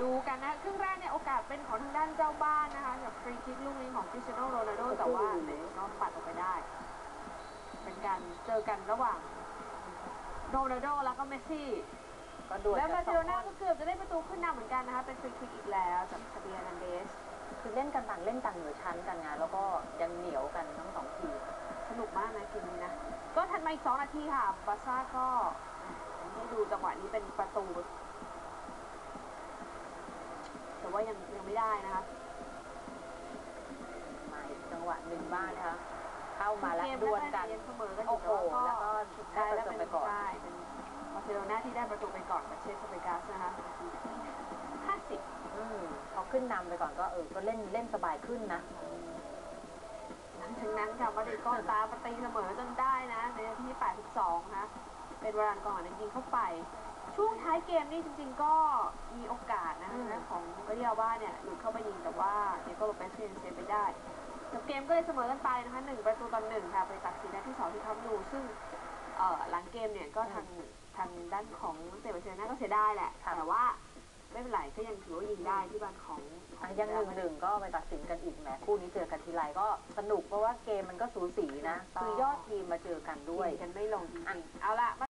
ดูกันนะครึ่งแรกเนี่ยโอกาสเป็นของทางด้านเจ้าบ้านนะคะกับฟรีคิกลูกนี้ของคริสเตียโนโรนัลโดแต่ว่าแหมก็ปัดออกไปได้ เป็นการเจอกันระหว่างโรนัลโดแล้วก็เมสซี่ก็ดวลแล้วกับบาร์สเซองโลนาคนก็เกือบจะได้ประตูขึ้นนำเหมือนกันนะคะเป็นฟรีคิกอีกแล้วจากคาเบียนันเดสคือเล่นกันต่างเล่นต่างเหนือชั้นกันไงแล้วก็ยังเหนียวกันทั้งสองทีมสนุกมากนะเกมนี้นะ ก็ถัดมาอีก2นาทีค่ะบาร์ซ่าก็ให้ดูจังหวะนี้เป็นประตูแต่ ว่ายังยังไม่ได้นะคะมาอีกจังหวะหนึ่งบ้านนะคะ เข้ามาแล้วเกมดวลกันแรๆเสมอกันอโอ้ยู่โหแต่ว่าแล้วก็ได้ประตูไปก่อน ใช่เป็นบาร์เซโลนาที่ได้ประตูไปก่อนกับเชสเปกัสนะคะนาทีที่50อืมพอขึ้นนำไปก่อนก็เออ ก็เล่นเล่นสบายขึ้นนะ หลังจากนั้นค่ะมาดริดก็ตามมาตีเสมอจนได้นะ ในนาทีที่82นะเป็นวรานก่อนยิงเข้าไป ช่วงท้ายเกมนี่จริง ๆ ก็มีโอกาสนะ อืม นะข องเรียลบ้าเนี่ยหลุดเข้าไปยิงแต่ว่าเดโกโลเปสเซนเซฟไปได้แต่เกมก็เลยเสมอกันไปนะคะหนึ่งประตูต่อหนึ่งค่ะไปตัดสินนัดที่สองที่ทำดูซึ่งเอ่อหลังเกมเนี่ยก็ทางทางด้านของนักเตะบาร์เซโลนาก็เสียได้แหละ แต่ว่าไม่เป็นไรก็ยังถือว่ายิงได้ที่บ้านของอะยังหนึ่งหนึ่งก็ไปตัดสินกันอีกแหมคู่นี้เจอกันทีไรก็สนุกเพราะว่าเกมมันก็สูสีนะ คือยอดทีมมาเจอกันด้ด้ววยยกันไม่ลงจริงๆเอาละ